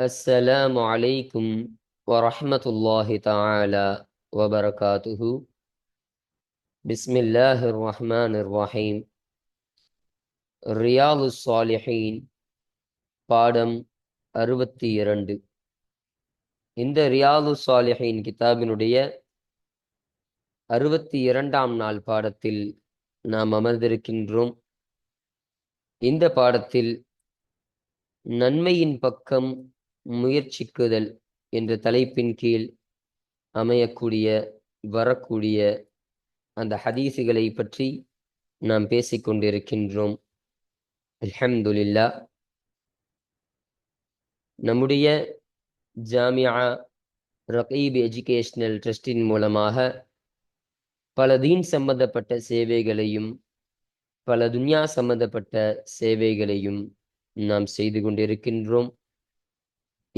السلام عليكم ورحمة الله تعالى وبركاته بسم الله الرحمن الرحيم ரியாது சாலிஹீன் பாடம் அறுபத்தி இரண்டு இந்த ரியாது சாலிஹீன் கிதாபினுடைய அறுபத்தி இரண்டாம் நாள் பாடத்தில் நாம் அமர்ந்திருக்கின்றோம் இந்த பாடத்தில் நன்மையின் பக்கம் முயற்சிக்குதல் என்ற தலைப்பின் கீழ் அமையக்கூடிய வரக்கூடிய அந்த ஹதீசுகளை பற்றி நாம் பேசிக்கொண்டிருக்கின்றோம். அல்ஹம்துலில்லா. நம்முடைய ஜாமியா ரகீப் எஜுகேஷனல் ட்ரஸ்டின் மூலமாக பல தீன் சம்பந்தப்பட்ட சேவைகளையும் பல துன்யா சம்பந்தப்பட்ட சேவைகளையும் நாம் செய்து கொண்டிருக்கின்றோம்.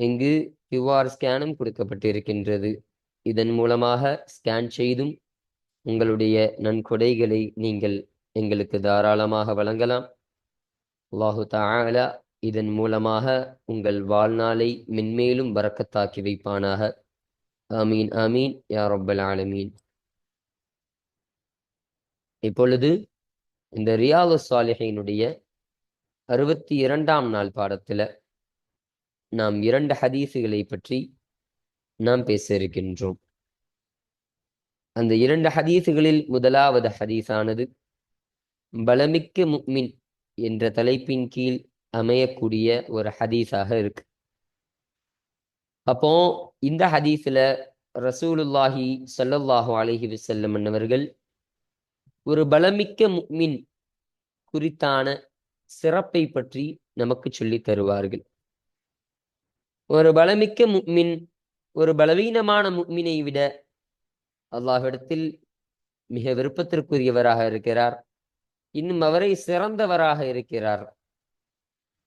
இங்கு கியூஆர் ஸ்கேனும் கொடுக்கப்பட்டிருக்கின்றது. இதன் மூலமாக ஸ்கேன் செய்தும் உங்களுடைய நன்கொடைகளை நீங்கள் எங்களுக்கு தாராளமாக வழங்கலாம். அல்லாஹு தாலா இதன் மூலமாக உங்கள் வாழ்நாளை மென்மேலும் வரக்கத்தாக்கி வைப்பானாக. ஆமீன் ஆமீன் யா ரப்பல் ஆலமீன். இப்பொழுது இந்த ரியாலு சாலிஹினுடைய அறுபத்தி இரண்டாம் நாள் பாடத்தில் நாம் இரண்டு ஹதீஸுகளை பற்றி நாம் பேச இருக்கின்றோம். அந்த இரண்டு ஹதீஸுகளில் முதலாவது ஹதீஸானது பலமிக்க முக்மின் என்ற தலைப்பின் கீழ் அமையக்கூடிய ஒரு ஹதீஸாக இருக்கு. அப்போ இந்த ஹதீஸில் ரசூலுல்லாஹி சல்லல்லாஹு அலஹி வசல்லம் அவர்கள் ஒரு பலமிக்க முக்மின் குறித்தான சிறப்பை பற்றி நமக்கு சொல்லி தருவார்கள். ஒரு பலமிக்க முக்மின் ஒரு பலவீனமான முக்மினை விட அல்லாஹிடத்தில் மிக விருப்பத்திற்குரியவராக இருக்கிறார். இன்னும் அவரை சிறந்தவராக இருக்கிறார்.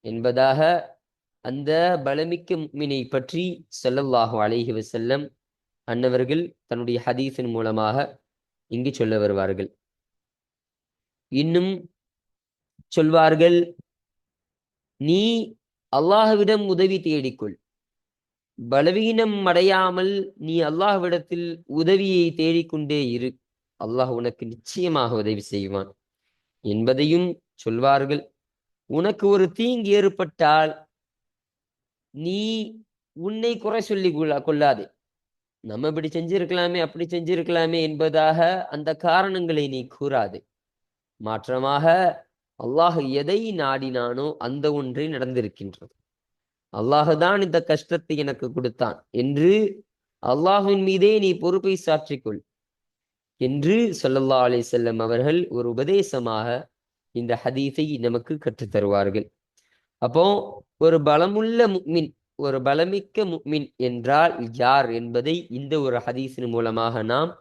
என்பதாக அந்த பலமிக்க முக்மினை பற்றி செல்லல்லாஹு அலைஹி வசல்லம் அன்னவர்கள் தன்னுடைய ஹதீஸின் மூலமாக இங்கு சொல்ல வருவார்கள். இன்னும் சொல்வார்கள் நீ அல்லாஹுவிடம் உதவி தேடிக்கொள். பலவீனம் அடையாமல் நீ அல்லாஹ்விடத்தில் உதவியை தேடிக்கொண்டே இரு. அல்லாஹ் உனக்கு நிச்சயமாக உதவி செய்வான். என்பதையும் சொல்வார்கள். உனக்கு ஒரு தீங்கு ஏற்பட்டால் நீ உன்னை குறை சொல்லி கொள்ளாதே. நம்ம இப்படி செஞ்சிருக்கலாமே அப்படி செஞ்சிருக்கலாமே என்பதாக அந்த காரணங்களை நீ கூறாது. மாற்றமாக அல்லாஹ் எதை நாடினானோ அந்த ஒன்றே நடந்திருக்கின்றது. அல்லாஹுதான் இந்த கஷ்டத்தை எனக்கு கொடுத்தான். என்று அல்லாஹுவின் மீதே நீ பொறுப்பை சாற்றிக்கொள். என்று சொல்லல்லா அலி செல்லம் அவர்கள் ஒரு உபதேசமாக இந்த ஹதீஸை நமக்கு கற்றுத் தருவார்கள். அப்போ ஒரு பலமுள்ள முக்மின் ஒரு பலமிக்க முக்மின் என்றால் யார் என்பதை இந்த ஒரு ஹதீஸின் மூலமாக நாம்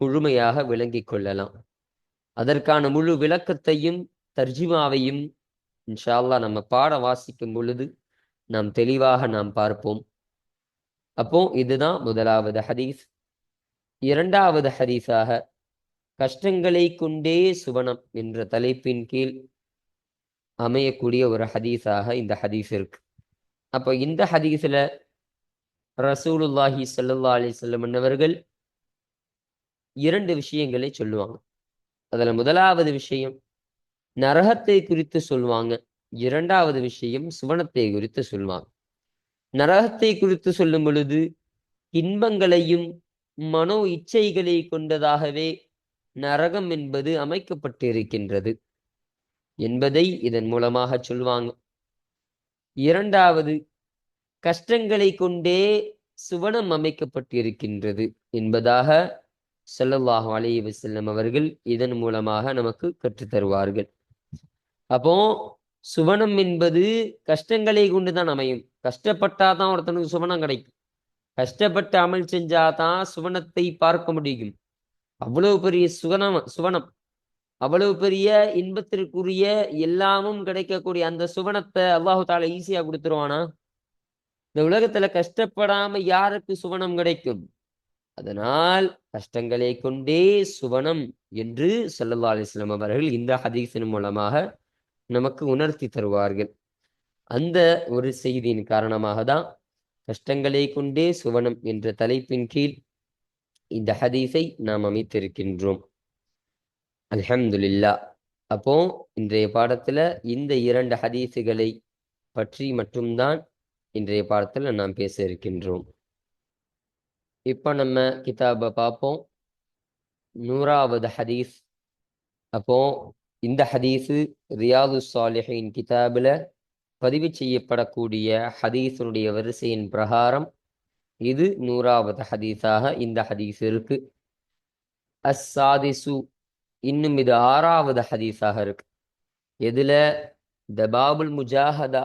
முழுமையாக விளங்கிக் கொள்ளலாம். அதற்கான முழு விளக்கத்தையும் தர்ஜிமாவையும் இன்ஷால்லா நம்ம பாட வாசிக்கும் பொழுது நாம் தெளிவாக நாம் பார்ப்போம். அப்போ இதுதான் முதலாவது ஹதீஸ். இரண்டாவது ஹதீஸாக கஷ்டங்களை கொண்டே சுவனம் என்ற தலைப்பின் கீழ் அமையக்கூடிய ஒரு ஹதீஸாக இந்த ஹதீஸ் இருக்கு. அப்போ இந்த ஹதீஸ்ல ரசூலுல்லாஹி சல்லா அலி சொல்லமன்னவர்கள் இரண்டு விஷயங்களை சொல்லுவாங்க. அதுல முதலாவது விஷயம் நரகத்தை குறித்து சொல்லுவாங்க. இரண்டாவது விஷயம் சுவனத்தை குறித்து சொல்லுவாங்க நரகத்தை குறித்து சொல்லும் பொழுது இன்பங்களையும் மனோ இச்சைகளை கொண்டதாகவே நரகம் என்பது அமைக்கப்பட்டிருக்கின்றது என்பதை இதன் மூலமாக சொல்வாங்க. இரண்டாவது கஷ்டங்களை கொண்டே சுவனம் அமைக்கப்பட்டிருக்கின்றது என்பதாக செல்லல்லாஹு அலைஹி வசல்லம் அவர்கள் இதன் மூலமாக நமக்கு கற்றுத்தருவார்கள். அப்போ சுவனம் என்பது கஷ்டங்களை கொண்டுதான் அமையும். கஷ்டப்பட்டாதான் ஒருத்தனுக்கு சுவனம் கிடைக்கும். கஷ்டப்பட்டு அமல் செஞ்சாதான் சுவனத்தை பார்க்க முடியும். அவ்வளவு பெரிய சுவனம் சுவனம். அவ்வளவு பெரிய இன்பத்திற்குரிய எல்லாமும் கிடைக்கக்கூடிய அந்த சுவனத்தை அல்லாஹு தால ஈஸியா கொடுத்துருவானா? இந்த உலகத்துல கஷ்டப்படாம யாருக்கு சுவனம் கிடைக்கும்? அதனால் கஷ்டங்களை கொண்டே சுவனம் என்று சல்லல்லா அலிஸ்லாம் அவர்கள் இந்த ஹதீஸின் மூலமாக நமக்கு உணர்த்தி தருவார்கள். அந்த ஒரு செய்தியின் காரணமாக தான் கஷ்டங்களை கொண்டே சுவனம் என்ற தலைப்பின் கீழ் இந்த ஹதீஸை நாம் அமைத்திருக்கின்றோம். அல்ஹம்துலில்லா. அப்போ இன்றைய பாடத்துல இந்த இரண்டு ஹதீஸுகளை பற்றி மட்டும்தான் இன்றைய பாடத்துல நாம் பேச இருக்கின்றோம். இப்போ நம்ம கிதாபை பார்ப்போம். நூறாவது ஹதீஸ். அப்போ இந்த ஹதீஸு ரியாது சாலிஹின் கிதாபில் பதிவு செய்யப்படக்கூடிய ஹதீஸனுடைய வரிசையின் பிரகாரம் இது நூறாவது ஹதீஸாக இந்த ஹதீஸ் இருக்கு. அஸ்ஸாதிசு இன்னும் இது ஆறாவது ஹதீஸாக இருக்கு. எதுல? த பாபுல் முஜாஹதா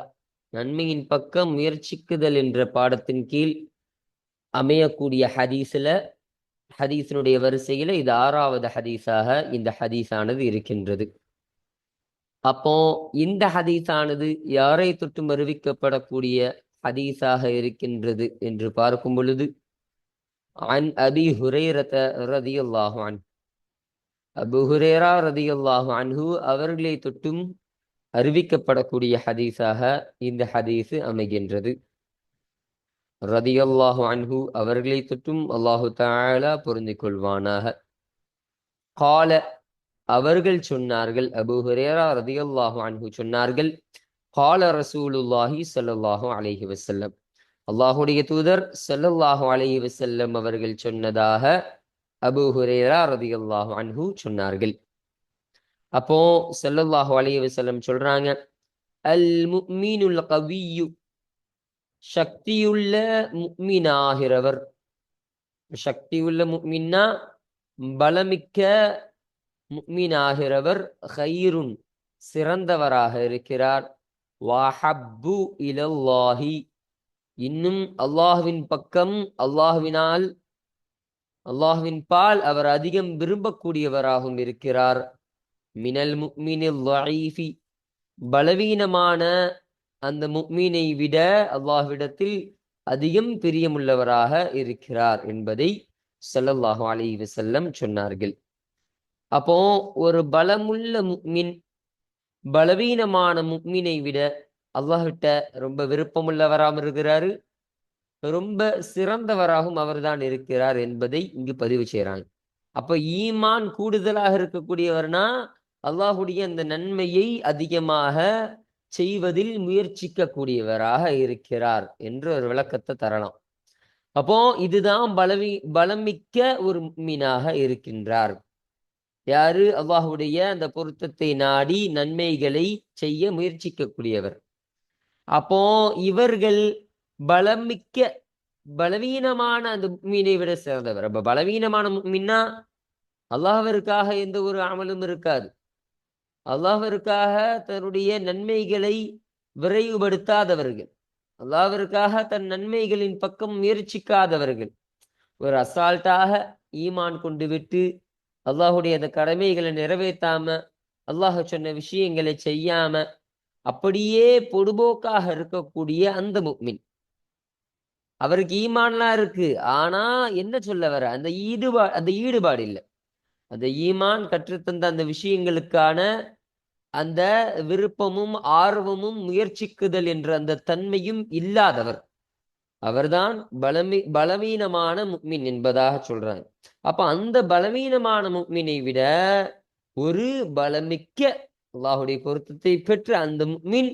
நன்மையின் பக்கம் முயற்சிக்குதல் என்ற பாடத்தின் கீழ் அமையக்கூடிய ஹதீஸில் ஹதீஸினுடைய வரிசையில் இது ஆறாவது ஹதீஸாக இந்த ஹதீஸானது இருக்கின்றது. அப்போ இந்த ஹதீஸானது யாரை தொட்டும் அறிவிக்கப்படக்கூடிய ஹதீஸாக இருக்கின்றது என்று பார்க்கும் பொழுது அன் அபி ஹுரேரத ரதியுல்லாஹு அன். அபு ஹுரேரா ரதியுல்லாஹு அன்ஹு அவர்களை தொட்டும் அறிவிக்கப்படக்கூடிய ஹதீஸாக இந்த ஹதீஸு அமைகின்றது. ரதியல்லாஹு அன்ஹு அவர்களை தொட்டும் அல்லாஹு தாலா பொருந்திக் கொள்வானாக கால அவர்கள் சொன்னார்கள். அபு ஹுரேரா ரதியுல்லாஹு அன்ஹு சொன்னார்கள். கால ரசூலுல்லாஹி ஸல்லல்லாஹு அலஹி வசல்லம் அல்லாஹுடைய தூதர் சல்லல்லாஹு அலஹி வசல்லம் அவர்கள் சொன்னதாக அபு ஹுரேரா ரதியுல்லாஹு அன்ஹு சொன்னார்கள். அப்போ ஸல்லல்லாஹு அலஹி வசல்லம் சொல்றாங்க அல் முக்மீனுல் கவியு சக்தியுள்ள முக்மீனாகிறவர் சக்தியுள்ள முக்மின்னா பலமிக்க முக்மீனாகிறவர் ஹைருன் சிறந்தவராக இருக்கிறார். வாஹப்பு இலல்லாஹி இன்னும் அல்லாஹுவின் பக்கம் அல்லாஹுவினால் அல்லாஹுவின் பால் அவர் அதிகம் விரும்பக்கூடியவராகவும் இருக்கிறார். மினல் முக்மினில் பலவீனமான அந்த முக்மீனை விட அல்லாஹ்விடத்தில் அதிகம் பிரியமுள்ளவராக இருக்கிறார் என்பதை சல்லல்லாஹு அலி வசல்லம் சொன்னார்கள். அப்போ ஒரு பலமுள்ள முக்மின் பலவீனமான முக்மினை விட அல்லாஹிட்ட ரொம்ப விருப்பமுள்ளவராகவும் இருக்கிறாரு. ரொம்ப சிறந்தவராகவும் அவர்தான் இருக்கிறார் என்பதை இங்கு பதிவு செய்கிறாங்க. அப்ப ஈமான் கூடுதலாக இருக்கக்கூடியவர்னா அல்லாஹுடைய அந்த நன்மையை அதிகமாக செய்வதில் முயற்சிக்க கூடியவராக இருக்கிறார் என்று ஒரு விளக்கத்தை தரலாம். அப்போ இதுதான் பலவி பலமிக்க ஒரு மீனாக இருக்கின்றார். யாரு? அல்லாஹுடைய அந்த பொருத்தத்தை நாடி நன்மைகளை செய்ய முயற்சிக்கக்கூடியவர். அப்போ இவர்கள் பலமிக்க பலவீனமான அந்த மீனை விட சிறந்தவர். அப்ப பலவீனமான மீன்னா அல்லாஹிற்காக எந்த ஒரு அமலும் இருக்காது. அல்லாஹிற்காக தன்னுடைய நன்மைகளை விரைவுபடுத்தாதவர்கள். அல்லாஹருக்காக தன் நன்மைகளின் பக்கம் முயற்சிக்காதவர்கள். ஒரு அசால்ட்டாக ஈமான் கொண்டு விட்டு அல்லாஹுடைய அந்த கடமைகளை நிறைவேற்றாம அல்லாஹ் சொன்ன விஷயங்களை செய்யாம அப்படியே பொடுபோக்காக இருக்கக்கூடிய அந்த முக்மின். அவருக்கு ஈமான்லாம் இருக்கு. ஆனா என்ன சொல்ல வர? அந்த ஈடுபா அந்த ஈடுபாடு இல்லை. அந்த ஈமான் கற்றுத்தந்த அந்த விஷயங்களுக்கான அந்த விருப்பமும் ஆர்வமும் முயற்சிக்குதல் என்ற அந்த தன்மையும் இல்லாதவர். அவர்தான் பலமீ பலவீனமான முக்மின் என்பதாக சொல்றாங்க. அப்ப அந்த பலவீனமான முக்மினை விட ஒரு பலமிக்க அல்லாஹுடைய பொருத்தத்தை பெற்ற அந்த முக்மின்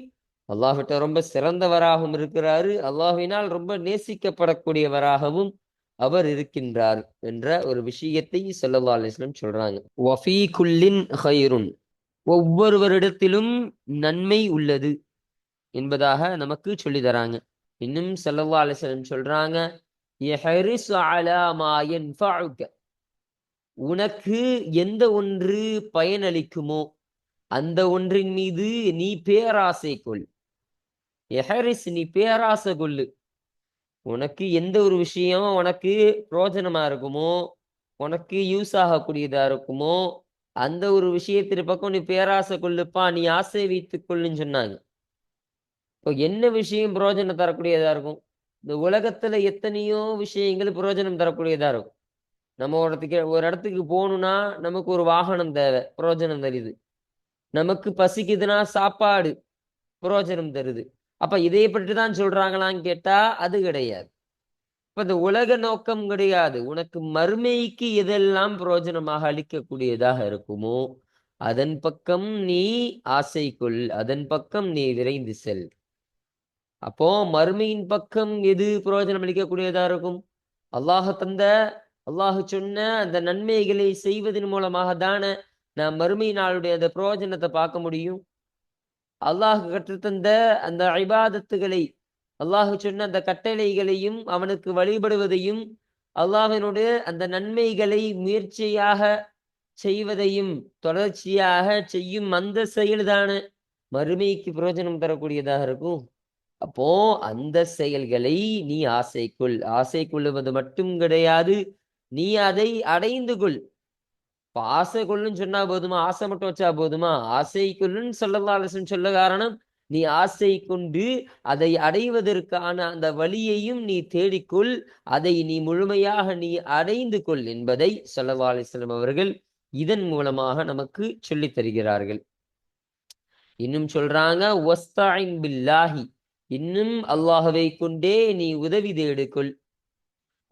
அல்லாஹிட்ட ரொம்ப சிறந்தவராகவும் இருக்கிறாரு. அல்லாஹினால் ரொம்ப நேசிக்கப்படக்கூடியவராகவும் அவர் இருக்கின்றார் என்ற ஒரு விஷயத்தை சொல்லல்லா அலிஸ்லம் சொல்றாங்க. வஃபீ குல்லின் ஹைருன் ஒவ்வொருவரிடத்திலும் நன்மை உள்ளது என்பதாக நமக்கு சொல்லி தராங்க. இன்னும் சல்லா அலிஸ்லம் சொல்றாங்க உனக்கு எந்த ஒன்று பயனளிக்குமோ அந்த ஒன்றின் மீது நீ பேராசை கொள். எஹரிஸ் நீ பேராசை கொள்ளு. உனக்கு எந்த ஒரு விஷயம் உனக்கு பிரோஜனமா இருக்குமோ உனக்கு யூஸ் ஆகக்கூடியதா இருக்குமோ அந்த ஒரு விஷயத்திற்கு பக்கம் நீ பேராசை கொள்ளுப்பா நீ ஆசை வைத்துக் கொள்ளுன்னு சொன்னாங்க. இப்போ என்ன விஷயம் பிரயோஜனம் தரக்கூடியதாக இருக்கும்? இந்த உலகத்தில் எத்தனையோ விஷயங்கள் பிரயோஜனம் தரக்கூடியதாக இருக்கும். நம்ம ஒரு இடத்துக்கு ஒரு இடத்துக்கு போகணும்னா நமக்கு ஒரு வாகனம் தேவை பிரயோஜனம் தருது. நமக்கு பசிக்குதுன்னா சாப்பாடு பிரயோஜனம் தருது. அப்போ இதை பற்றி தான் சொல்கிறாங்களான்னு கேட்டால் அது கிடையாது. இப்போ இந்த உலக நோக்கம் கிடையாது. உனக்கு மறுமைக்கு எதெல்லாம் பிரயோஜனமாக அளிக்கக்கூடியதாக இருக்குமோ அதன் பக்கம் நீ ஆசை கொள் அதன் பக்கம் நீ விரைந்து செல். அப்போ மறுமையின் பக்கம் எது பிரயோஜனம் அளிக்கக்கூடியதா இருக்கும்? அல்லாஹ் தந்த அல்லாஹ் சொன்ன அந்த நன்மைகளை செய்வதன் மூலமாக தானே நான் மறுமை நாளுடைய அந்த பிரயோஜனத்தை பார்க்க முடியும். அல்லாஹ் கற்றுத்தந்த அந்த ஐபாதத்துகளை அல்லாஹ் சொன்ன அந்த கட்டளைகளையும் அவனுக்கு வழிபடுவதையும் அல்லாஹினுடைய அந்த நன்மைகளை முயற்சியாக செய்வதையும் தொடர்ச்சியாக செய்யும் அந்த செயல்தான மறுமைக்கு பிரயோஜனம் தரக்கூடியதாக இருக்கும். அப்போ அந்த செயல்களை நீ ஆசைக்குள் ஆசை கொள்ளுவது மட்டும் கிடையாது. நீ அதை அடைந்து கொள். இப்ப ஆசை கொள்ளுன்னு சொன்னா போதுமா? ஆசை மட்டும் வச்சா போதுமா? ஆசை கொள்ளுன்னு சொல்லலாம் சொல்ல காரணம் நீ ஆசை கொண்டு அதை அடைவதற்கான அந்த வழியையும் நீ தேடிக்கொள். அதை நீ முழுமையாக நீ அடைந்து கொள் என்பதை சொல்லவா அலிஸ்லம் அவர்கள் இதன் மூலமாக நமக்கு சொல்லித் தருகிறார்கள். இன்னும் சொல்றாங்க ஒஸ்தாயின் பில்லாஹி. இன்னும் அல்லாஹவை கொண்டே நீ உதவி தேடுக்கொள்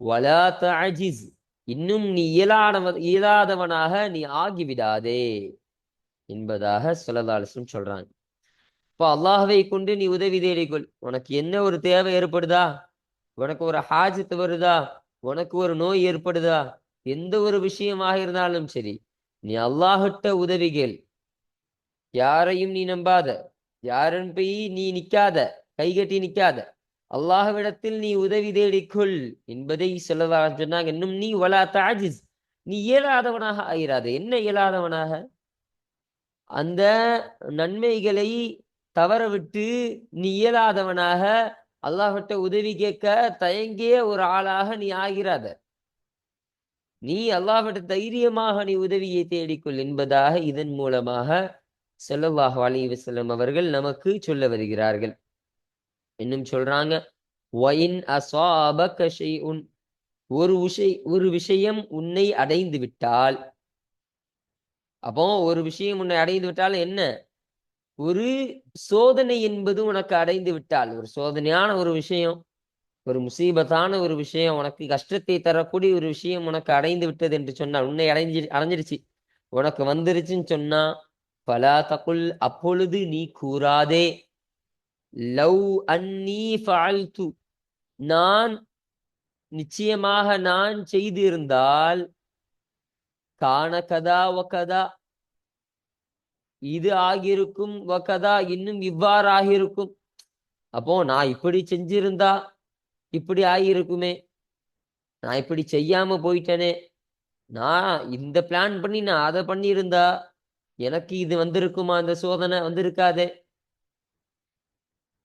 வலா தஜிஸ் இன்னும் நீ இயலாதவன் இயலாதவனாக நீ ஆகிவிடாதே என்பதாக சொல்லதாலும் சொல்றாங்க. இப்போ அல்லாஹவை கொண்டு நீ உதவி தேடிக்கொள். உனக்கு என்ன ஒரு தேவை ஏற்படுதா? உனக்கு ஒரு ஹாஜத்து வருதா? உனக்கு ஒரு நோய் ஏற்படுதா? எந்த ஒரு விஷயமாக இருந்தாலும் சரி நீ அல்லாஹிட்ட உதவிகள் யாரையும் நீ நம்பாத. யாரும் போய் நீ நிக்காத. கைகட்டி நிக்காத அல்லாஹ்விடத்தில் நீ உதவி தேடிக்கொள் என்பதை சொல்லதா சொன்னாங்க. இன்னும் நீ வலா தாஜிஸ். நீ இயலாதவனாக ஆயிராத. என்ன இயலாதவனாக? அந்த நன்மைகளை தவற விட்டு நீ இயலாதவனாக அல்லாஹ்விட்ட உதவி கேட்க தயங்கிய ஒரு ஆளாக நீ ஆகிறாத. நீ அல்லாஹ்விட்ட தைரியமாக நீ உதவியை தேடிக்கொள் என்பதாக இதன் மூலமாக செல்லவாக அலைஹி வஸல்லம் அவர்கள் நமக்கு சொல்ல வருகிறார்கள். இன்னும் சொல்றாங்க ஒயின் அசாபக ஷைஉன். ஒரு விஷய ஒரு விஷயம் உன்னை அடைந்து விட்டால் அப்போ ஒரு விஷயம் உன்னை அடைந்து விட்டால் என்ன? ஒரு சோதனை என்பது உனக்கு அடைந்து விட்டால் ஒரு சோதனையான ஒரு விஷயம் ஒரு முசீபத்தான ஒரு விஷயம் உனக்கு கஷ்டத்தை தரக்கூடிய ஒரு விஷயம் உனக்கு அடைந்து விட்டது என்று சொன்னால் உன்னை அடைஞ்சி அடைஞ்சிருச்சு. உனக்கு வந்துருச்சுன்னு சொன்னா பலா தகுல். அப்பொழுது நீ கூறாதே. லவ் அன்னி ஃபால்து நான் நிச்சயமாக நான் செய்திருந்தால் காண கதா வகதா இது ஆகியிருக்கும் வகதா இன்னும் இவ்வாறு ஆகியிருக்கும். அப்போ நான் இப்படி செஞ்சிருந்தா இப்படி ஆகியிருக்குமே. நான் இப்படி செய்யாம போயிட்டேனே. நான் இந்த பிளான் பண்ணி நான் அதை பண்ணியிருந்தா எனக்கு இது வந்திருக்குமா? அந்த சோதனை வந்திருக்காதே.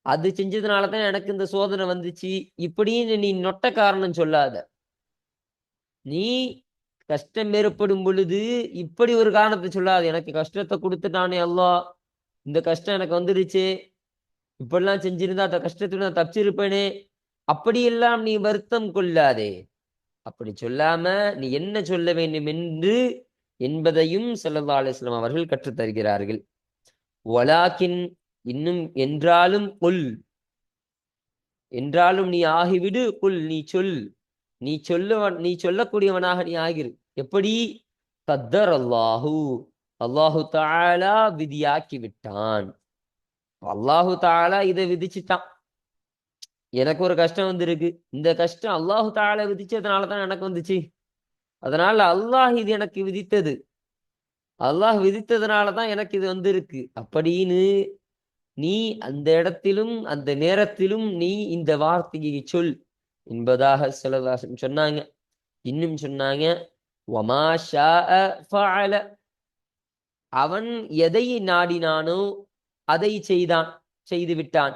அது செஞ்சதுனால தான் எனக்கு இந்த சோதனை வந்துச்சு. இப்படின்னு நீ நொட்ட காரணம் சொல்லாத. நீ கஷ்டம் ஏற்படும் பொழுது இப்படி ஒரு காரணத்தை சொல்லாது. எனக்கு கஷ்டத்தை கொடுத்துட்டானே அல்லா இந்த கஷ்டம் எனக்கு வந்துருச்சு. இப்படிலாம் செஞ்சிருந்தா அந்த கஷ்டத்துல நான் தப்பிச்சிருப்பேனே. அப்படியெல்லாம் நீ வருத்தம் கொள்ளாதே. அப்படி சொல்லாம நீ என்ன சொல்ல வேண்டும் என்று என்பதையும் ஸல்லல்லாஹு அலைஹி அவர்கள் கற்றுத்தருகிறார்கள். தருகிறார்கள் இன்னும் என்றாலும் கொல் என்றாலும் நீ ஆகிவிடு குல் நீ சொல். நீ சொல்லுவன் நீ சொல்லக்கூடியவனாக நீ ஆகிரு. எப்படி? கத்தர் அல்லாஹு அல்லாஹு தாலா விதியாக்கி விட்டான். அல்லாஹு தாலா இதை விதிச்சுட்டான். எனக்கு ஒரு கஷ்டம் வந்திருக்கு. இந்த கஷ்டம் அல்லாஹு தாலா விதிச்சதுனால தான் எனக்கு வந்துச்சு. அதனால அல்லாஹ் இது எனக்கு விதித்தது. அல்லாஹ் விதித்ததுனால தான் எனக்கு இது வந்திருக்கு. அப்படின்னு நீ அந்த இடத்திலும் அந்த நேரத்திலும் நீ இந்த வார்த்தையை சொல் என்பதாக செலவாசம் சொன்னாங்க. இன்னும் சொன்னாங்க ஒமா அவன் எதை நாடினானோ அதை செய்தான் செய்து விட்டான்.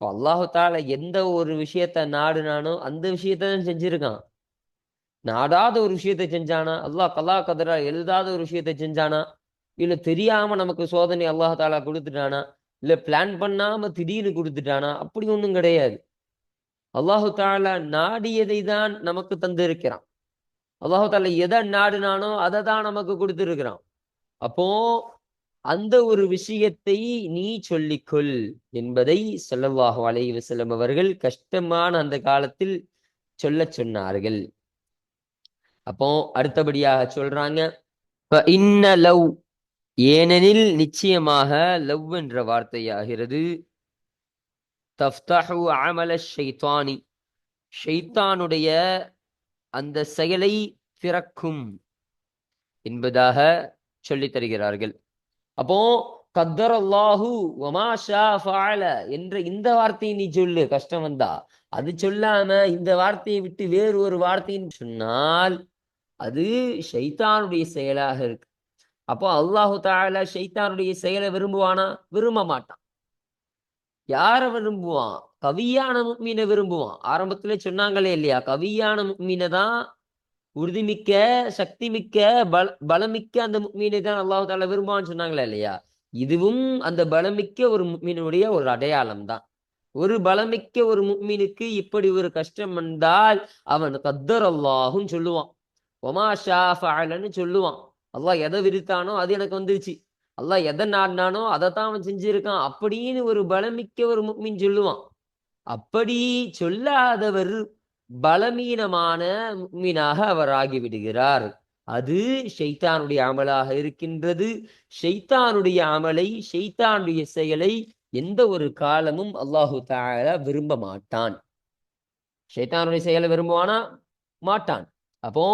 அல்லாஹு தால எந்த ஒரு விஷயத்த நாடுனானோ அந்த விஷயத்த தான் செஞ்சிருக்கான். நாடாத ஒரு விஷயத்தை செஞ்சானா? அல்லாஹ் கலா கதரா எழுதாத ஒரு விஷயத்தை செஞ்சானா? இல்ல தெரியாம நமக்கு சோதனை அல்லாஹ் தாலா கொடுத்துட்டானா? இல்ல பிளான் பண்ணாம திடீர்னு கொடுத்துட்டானா? அப்படி ஒண்ணும் கிடையாது. அல்லாஹு தாலா நாடியதை தான் நமக்கு தந்திருக்கிறான். அல்லாஹு தாலா எதை நாடுனானோ அதை தான் நமக்கு கொடுத்துருக்கிறான். அப்போ அந்த ஒரு விஷயத்தை நீ சொல்லிக்கொள் என்பதை ஸல்லல்லாஹு அலைஹி வஸல்லம் அவர்கள் கஷ்டமான அந்த காலத்தில் சொல்ல சொன்னார்கள். அப்போ அடுத்தபடியாக சொல்றாங்க இன்ன லவ் ஏனெனில் நிச்சயமாக லவ் என்ற வார்த்தையாகிறது. தஃப்தஹு அமல ஷைத்தானி. ஷைத்தானுடைய அந்த செயலை திறக்கும் என்பதாக சொல்லித் தருகிறார்கள். அப்போ கத்தர் அல்லாஹு வமாஷா ஃபால என்ற இந்த வார்த்தையை நீ சொல்லு கஷ்டம் வந்தா. அது சொல்லாம இந்த வார்த்தையை விட்டு வேறு ஒரு வார்த்தைன்னு சொன்னால் அது ஷைத்தானுடைய செயலாக இருக்கு. அப்போ அல்லாஹு தாலா ஷைத்தானுடைய செயலை விரும்புவானா? விரும்ப மாட்டான். யார விரும்புவான்? கவியான மீனை விரும்புவான். ஆரம்பத்திலே சொன்னாங்களே இல்லையா? கவியான மீனை தான் உறுதிமிக்க சக்தி மிக்க பல பலமிக்க அந்த மீனை தான் அல்லாஹு தாலா விரும்புவான்னு சொன்னாங்களே இல்லையா? இதுவும் அந்த பலமிக்க ஒரு மீனுடைய ஒரு அடையாளம் தான். ஒரு பலமிக்க ஒரு மீனுக்கு இப்படி ஒரு கஷ்டம் வந்தால் அவன் கத்தர் அல்லாஹும் சொல்லுவான். ஒமா ஷா சொல்லுவான். அல்லாஹ் எதை விரித்தானோ அது எனக்கு வந்துருச்சு. அல்லாஹ் எதை நாடினானோ அதை தான் அவன் செஞ்சிருக்கான். அப்படின்னு ஒரு பலமிக்க ஒரு முக்மின் சொல்லுவான். அப்படி சொல்லாதவர் பலமீனமான முக்மீனாக அவர் ஆகிவிடுகிறார். அது ஷைத்தானுடைய அமலாக இருக்கின்றது. ஷைத்தானுடைய அமலை ஷைத்தானுடைய செயலை எந்த ஒரு காலமும் அல்லாஹு தாலா விரும்ப மாட்டான். ஷைத்தானுடைய செயலை விரும்புவானா? மாட்டான். அப்போ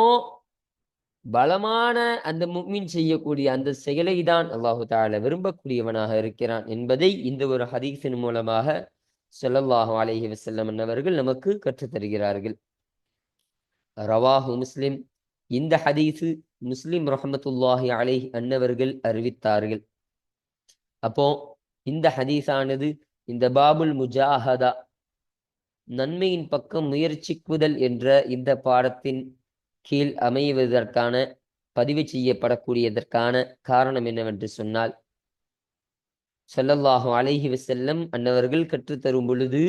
பலமான அந்த முக்மின் செய்யக்கூடிய அந்த செயலை தான் அல்லாஹு தால விரும்பக்கூடியவனாக இருக்கிறான் என்பதை இந்த ஒரு ஹதீஸின் மூலமாக சொல்லல்லாஹு அலஹி வசல்லம் அவர்கள் நமக்கு கற்றுத் தருகிறார்கள். ரவாஹு முஸ்லிம். இந்த ஹதீஸு முஸ்லிம் ரஹமத்துல்லாஹி அலை அன்னவர்கள் அறிவித்தார்கள். அப்போ இந்த ஹதீஸானது இந்த பாபுல் முஜாஹதா நன்மையின் பக்கம் முயற்சிக்குதல் என்ற இந்த பாடத்தின் கீழ் அமைவதற்கான பதிவு செய்யப்படக்கூடியதற்கான காரணம் என்னவென்று சொன்னால் சொல்லல்லாஹு அலைஹி வசல்லம் அன்னவர்கள் கற்றுத்தரும் பொழுது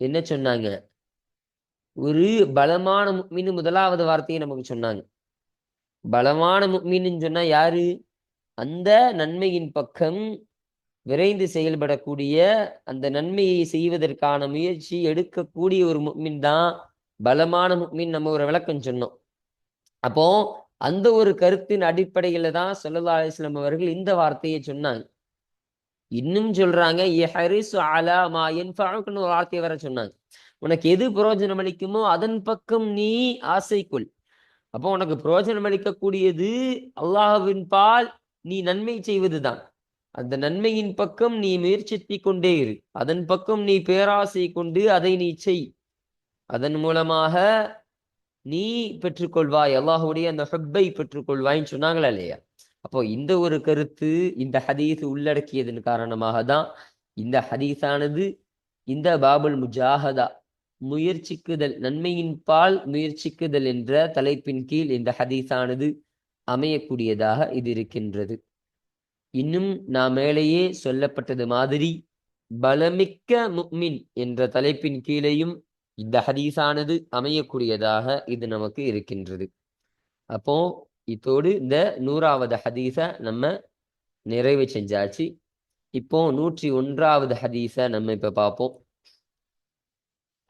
என்ன சொன்னாங்க? ஒரு பலமான மீன் முதலாவது வார்த்தையை நமக்கு சொன்னாங்க. பலமான மீனுன்னு சொன்னா யாரு? அந்த நன்மையின் பக்கம் விரைந்து செயல்படக்கூடிய அந்த நன்மையை செய்வதற்கான முயற்சி எடுக்கக்கூடிய ஒரு மீன் தான் பலமான முக்மின் நம்ம ஒரு விளக்கம் சொன்னோம். அப்போ அந்த ஒரு கருத்தின் அடிப்படையில தான் ஸல்லல்லாஹு அலைஹி அவர்கள் இந்த வார்த்தையை சொன்னாங்க. இன்னும் சொல்றாங்க அலா மா ஒரு வார்த்தையை வர சொன்னாங்க. உனக்கு எது பிரயோஜனம் அளிக்குமோ அதன் பக்கம் நீ ஆசைக்குள். அப்போ உனக்கு பிரயோஜனம் அளிக்கக்கூடியது அல்லாஹுவின் பால் நீ நன்மை செய்வதுதான். அந்த நன்மையின் பக்கம் நீ முயற்சித்தி கொண்டே இரு. அதன் பக்கம் நீ பேராசை கொண்டு அதை நீ செய். அதன் மூலமாக நீ பெற்றுக்கொள்வாய் அல்லாஹுடைய அந்த ஹெப்பை பெற்றுக்கொள்வாய்ன்னு சொன்னாங்களா இல்லையா? அப்போ இந்த ஒரு கருத்து இந்த ஹதீஸ் உள்ளடக்கியதன் காரணமாக தான் இந்த ஹதீஸானது இந்த பாபுல் முஜாஹதா முயற்சிக்குதல் நன்மையின் பால் முயற்சிக்குதல் என்ற தலைப்பின் கீழ் இந்த ஹதீஸானது அமையக்கூடியதாக இது இருக்கின்றது. இன்னும் நாம் மேலேயே சொல்லப்பட்டது மாதிரி பலமிக்க முக்மின் என்ற தலைப்பின் கீழேயும் இந்த ஹதீஸானது அமையக்கூடியதாக இது நமக்கு இருக்கின்றது. அப்போ இதோடு இந்த நூறாவது ஹதீஸ நம்ம நிறைவு செஞ்சாச்சு. இப்போ நூற்றி ஒன்றாவது ஹதீஸ நம்ம இப்ப பார்ப்போம்.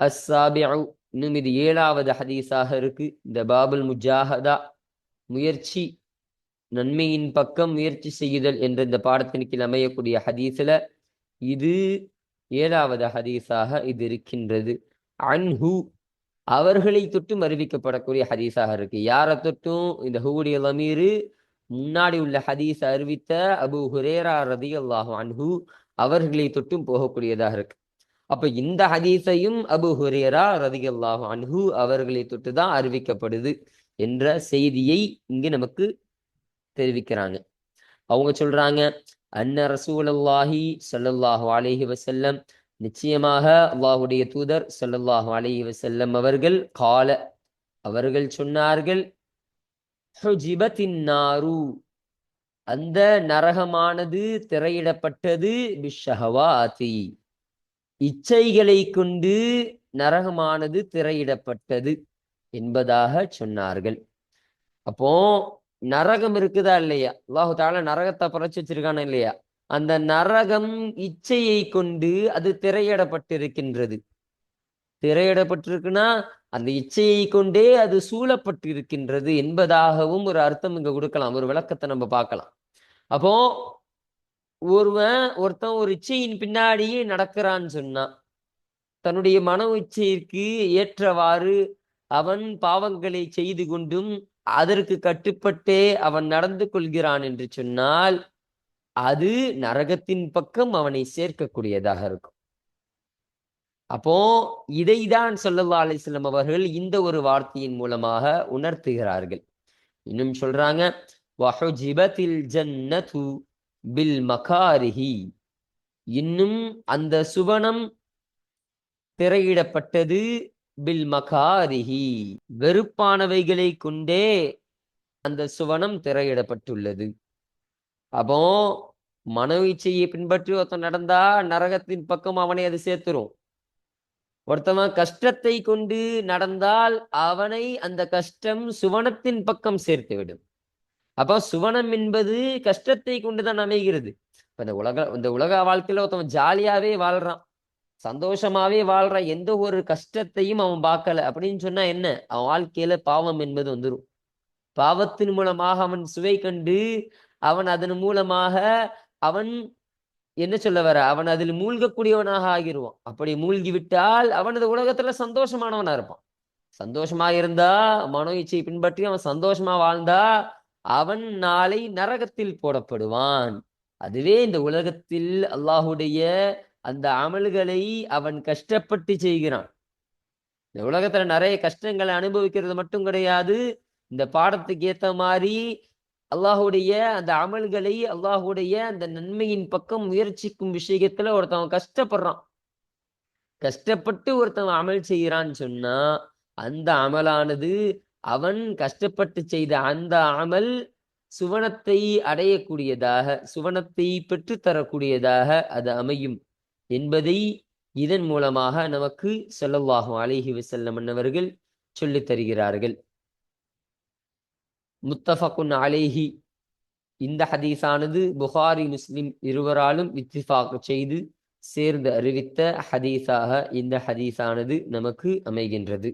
அஸ்ஸாபிஉ இன்னும் இது ஏழாவது ஹதீஸாக இருக்கு. இந்த பாபுல் முஜாஹதா முயற்சி நன்மையின் பக்கம் முயற்சி செய்யுதல் என்ற இந்த பாடத்தின் கீழ் அமையக்கூடிய ஹதீஸ்ல இது ஏழாவது ஹதீஸாக இது இருக்கின்றது. அன்ஹு அவர்களை தொட்டும் அறிவிக்கப்படக்கூடிய ஹதீஸாக இருக்கு. யாரை தொட்டும்? இந்த ஹூடைய லமீரு முன்னாடி உள்ள ஹதீஸ் அறிவித்த அபு ஹுரேரா ரதி அல்லாஹு அன்ஹு அவர்களை தொட்டும் போகக்கூடியதாக இருக்கு. அப்ப இந்த ஹதீஸையும் அபு ஹுரேரா ரதி அல்லாஹு அன்ஹு அவர்களை தொட்டு தான் அறிவிக்கப்படுது என்ற செய்தியை இங்கு நமக்கு தெரிவிக்கிறாங்க. அவங்க சொல்றாங்க அன்ன ரசூலல்லாஹி ஸல்லல்லாஹு அலேஹி வசல்லம் நிச்சயமாக அல்லாஹுடைய தூதர் சொல்லல்லாஹு அலைஹி வஸல்லம் அவர்கள் கால அவர்கள் சொன்னார்கள் நாரு அந்த நரகமானது திரையிடப்பட்டது பிஷஹவாதி. இச்சைகளை கொண்டு நரகமானது திரையிடப்பட்டது என்பதாக சொன்னார்கள். அப்போ நரகம் இருக்குதா இல்லையா? அல்லாஹு தால நரகத்தை பறைச்சு வச்சிருக்கான இல்லையா? அந்த நரகம் இச்சையை கொண்டு அது திரையிடப்பட்டிருக்கின்றது. திரையிடப்பட்டிருக்குன்னா அந்த இச்சையை கொண்டே அது சூழப்பட்டிருக்கின்றது என்பதாகவும் ஒரு அர்த்தம் இங்க கொடுக்கலாம். ஒரு விளக்கத்தை நம்ம பார்க்கலாம். அப்போ ஒருவன் ஒருத்தன் ஒரு இச்சையின் பின்னாடியே நடக்கிறான்னு சொன்னா தன்னுடைய மன உச்சைக்கு ஏற்றவாறு அவன் பாவங்களை செய்து கொண்டும் அதற்கு கட்டுப்பட்டே அவன் நடந்து கொள்கிறான் என்று சொன்னால் அது நரகத்தின் பக்கம் அவனை சேர்க்கக்கூடியதாக இருக்கும். அப்போ இதைதான் சொல்லல்லா அலிஸ்லம் அவர்கள் இந்த ஒரு வார்த்தையின் மூலமாக உணர்த்துகிறார்கள். இன்னும் சொல்றாங்க ஜன்னது பில் மகாரிஹி. இன்னும் அந்த சுவனம் திரையிடப்பட்டது பில் மகாரிஹி. வெறுப்பானவைகளை கொண்டே அந்த சுவனம் திரையிடப்பட்டுள்ளது. அப்போ மன இச்சையை பின்பற்றி ஒருத்தன் நடந்தா நரகத்தின் பக்கம் அவனை அது சேர்த்துரும். ஒருத்தவன் கஷ்டத்தை கொண்டு நடந்தால் அவனை அந்த கஷ்டம் சுவனத்தின் பக்கம் சேர்த்து விடும் அப்போ சுவனம் என்பது கஷ்டத்தை கொண்டுதான் அமைகிறது. இப்ப இந்த உலக இந்த உலக வாழ்க்கையில ஒருத்தவன் ஜாலியாவே வாழ்றான். சந்தோஷமாவே வாழ்றான். எந்த ஒரு கஷ்டத்தையும் அவன் பார்க்கல. அப்படின்னு சொன்னா என்ன? அவன் வாழ்க்கையில பாவம் என்பது வந்துடும் பாவத்தின் மூலமாக அவன் சுவை கண்டு அவன் அதன் மூலமாக அவன் என்ன சொல்ல வர? அவன் அதில் மூழ்கக்கூடியவனாக ஆகிருவான். அப்படி மூழ்கி விட்டால் அவனது உலகத்துல சந்தோஷமானவனா இருப்பான். சந்தோஷமா இருந்தா மனோ இச்சையை பின்பற்றி அவன் சந்தோஷமா வாழ்ந்தா அவன் நாளை நரகத்தில் போடப்படுவான். அதுவே இந்த உலகத்தில் அல்லாஹுடைய அந்த அமல்களை அவன் கஷ்டப்பட்டு செய்கிறான். இந்த உலகத்துல நிறைய கஷ்டங்களை அனுபவிக்கிறது மட்டும் கிடையாது. இந்த பாடத்துக்கு ஏத்த மாதிரி அல்லாஹுடைய அந்த அமல்களை அல்லாஹுடைய அந்த நன்மையின் பக்கம் முயற்சிக்கும் விஷயத்துல ஒருத்தவன் கஷ்டப்படுறான். கஷ்டப்பட்டு ஒருத்தவன் அமல் செய்கிறான்னு சொன்னா அந்த அமலானது அவன் கஷ்டப்பட்டு செய்த அந்த அமல் சுவனத்தை அடையக்கூடியதாக சுவனத்தை பெற்றுத்தரக்கூடியதாக அது அமையும் என்பதை இதன் மூலமாக நமக்கு சொல்லவாகும் அழகி வசல்லம் அவர்கள் சொல்லித் தருகிறார்கள். முத்தஃபகுன் அலேஹி. இந்த ஹதீஸானது புகாரி முஸ்லிம் இருவராலும் இத்திஃபாக் செய்து சேர்ந்து அறிவித்த ஹதீஸாக இந்த ஹதீஸானது நமக்கு அமைகின்றது.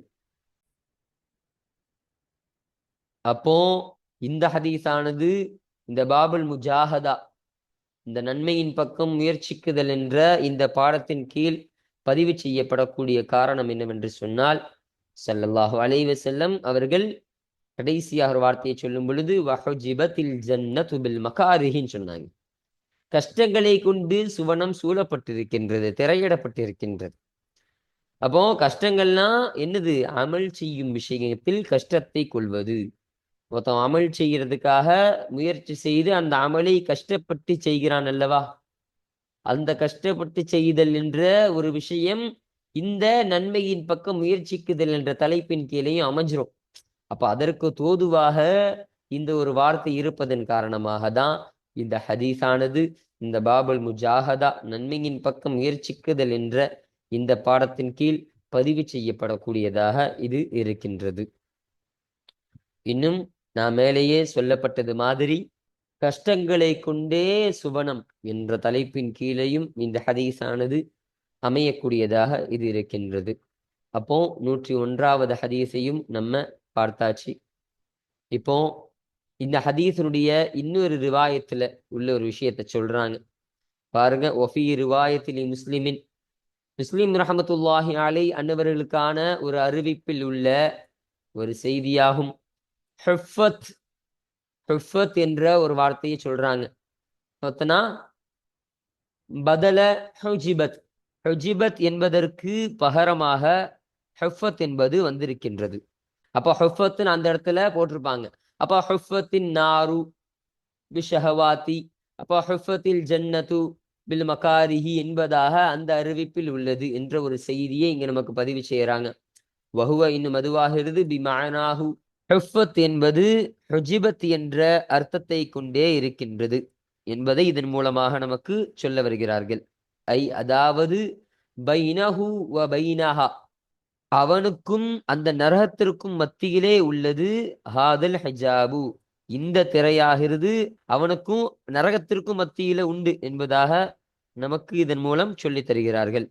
அப்போ இந்த ஹதீஸானது இந்த பாபுல் முஜாஹதா இந்த நன்மையின் பக்கம் முயற்சிக்குதல் என்ற இந்த பாடத்தின் கீழ் பதிவு செய்யப்படக்கூடிய காரணம் என்னவென்று சொன்னால் சல்லல்லாஹு அலைவசல்லம் அவர்கள் கடைசியாக ஒரு வார்த்தையை சொல்லும் பொழுது வஹஜிபத்தில் ஜன்னத்து பில் மகாரிஹின்னு சொன்னாங்க. கஷ்டங்களை கொண்டு சுவனம் சூழப்பட்டிருக்கின்றது திரையிடப்பட்டிருக்கின்றது. அப்போ கஷ்டங்கள்லாம் என்னது? அமல் செய்யும் விஷயத்தில் கஷ்டத்தை கொள்வது. ஒருத்தன் அமல் செய்யறதுக்காக முயற்சி செய்து அந்த அமலை கஷ்டப்பட்டு செய்கிறான் அல்லவா? அந்த கஷ்டப்பட்டு செய்தல் என்ற ஒரு விஷயம் இந்த நன்மையின் பக்கம் முயற்சிக்குதல் என்ற தலைப்பின் கீழேயும் அமைஞ்சிரும். அப்ப அதற்கு தோதுவாக இந்த ஒரு வார்த்தை இருப்பதன் காரணமாக தான் இந்த ஹதீஸானது இந்த பாபுல் முஜாஹதா நன்மையின் பக்கம் முயற்சிக்குதல் என்ற இந்த பாடத்தின் கீழ் பதிவு செய்யப்படக்கூடியதாக இது இருக்கின்றது. இன்னும் நான் மேலேயே சொல்லப்பட்டது மாதிரி கஷ்டங்களை கொண்டே சுவனம் என்ற தலைப்பின் கீழேயும் இந்த ஹதீஸானது அமையக்கூடியதாக இது இருக்கின்றது. அப்போ நூற்றி ஒன்றாவது ஹதீஸையும் நம்ம பார்த்தாச்சு. இப்போ இந்த ஹதீஸனுடைய இன்னொரு ரிவாயத்துல உள்ள ஒரு விஷயத்த சொல்றாங்க. பாருங்க ஒஃபி ரிவாயத்தில் முஸ்லிமின். முஸ்லிம் ரஹமத்துல்லாஹி அலை அன்னவர்களுக்கான ஒரு அறிவிப்பில் உள்ள ஒரு செய்தியாகும். ஹெஃபத் ஹெஃபத் என்ற ஒரு வார்த்தையை சொல்றாங்க. பார்த்தனா பதல ஹஜிபத். ஹஜிபத் என்பதற்கு பகரமாக ஹெஃபத் என்பது வந்திருக்கின்றது. அப்போ ஹொஃபத்துன்னு அந்த இடத்துல போட்டிருப்பாங்க. அப்போ ஹொஃபத்தின் நாரு பிஷஹவாத்தி அப்போ ஹொஃபத்தில் ஜன்னத்து பில் மகாரிஹி என்பதாக அந்த அறிவிப்பில் உள்ளது என்ற ஒரு செய்தியை இங்க நமக்கு பதிவு செய்யறாங்க. வஹுவ இன்னும் அதுவாகிறது பி மானாஹு என்பது ஹொஜிபத் என்ற அர்த்தத்தை கொண்டே இருக்கின்றது என்பதை இதன் மூலமாக நமக்கு சொல்ல வருகிறார்கள். ஐ அதாவது பைனஹு வ பைனஹா. அவனுக்கும் அந்த நரகத்திற்கும் மத்தியிலே உள்ளது ஹாதல் ஹஜாபு. இந்த திரையாகிறது அவனுக்கும் நரகத்திற்கும் மத்தியில உண்டு என்பதாக நமக்கு இதன் மூலம் சொல்லித் தருகிறார்கள்.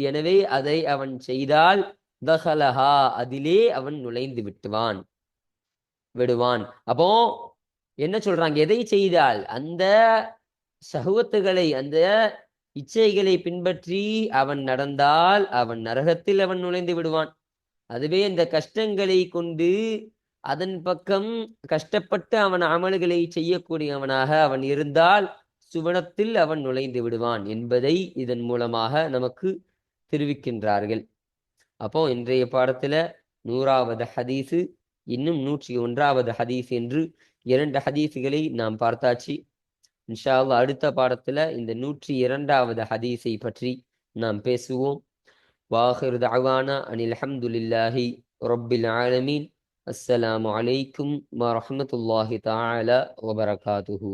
எனவே அதை அவன் செய்தால் தஹலஹா அதிலே அவன் நுழைந்து விட்டுவான் விடுவான். அப்போ என்ன சொல்றாங்க? எதை செய்தால்? அந்த சகுவத்துகளை அந்த இச்சைகளை பின்பற்றி அவன் நடந்தால் அவன் நரகத்தில் அவன் நுழைந்து விடுவான். அதுவே இந்த கஷ்டங்களை கொண்டு அதன் பக்கம் கஷ்டப்பட்டு அவன் அமல்களை செய்யக்கூடியவனாக அவன் இருந்தால் சுவனத்தில் அவன் நுழைந்து விடுவான் என்பதை இதன் மூலமாக நமக்கு தெரிவிக்கின்றார்கள். அப்போ இன்றைய பாடத்துல நூறாவது ஹதீஸு இன்னும் நூற்றி ஒன்றாவது ஹதீஸ் என்று இரண்டு ஹதீஸுகளை நாம் பார்த்தாச்சு. இன்ஷா அல்லாஹ் அடுத்த பாடத்துல இந்த நூற்றி இரண்டாவது ஹதீஸை பற்றி நாம் பேசுவோம். வாஹிர் தஅவானா அனில் அல்ஹம்துலில்லாஹி ரொப்பில் ஆலமீன். அஸ்ஸலாமு அலைக்கும் வரமத்துல்லாஹி தாலா வபரகாத்துஹூ.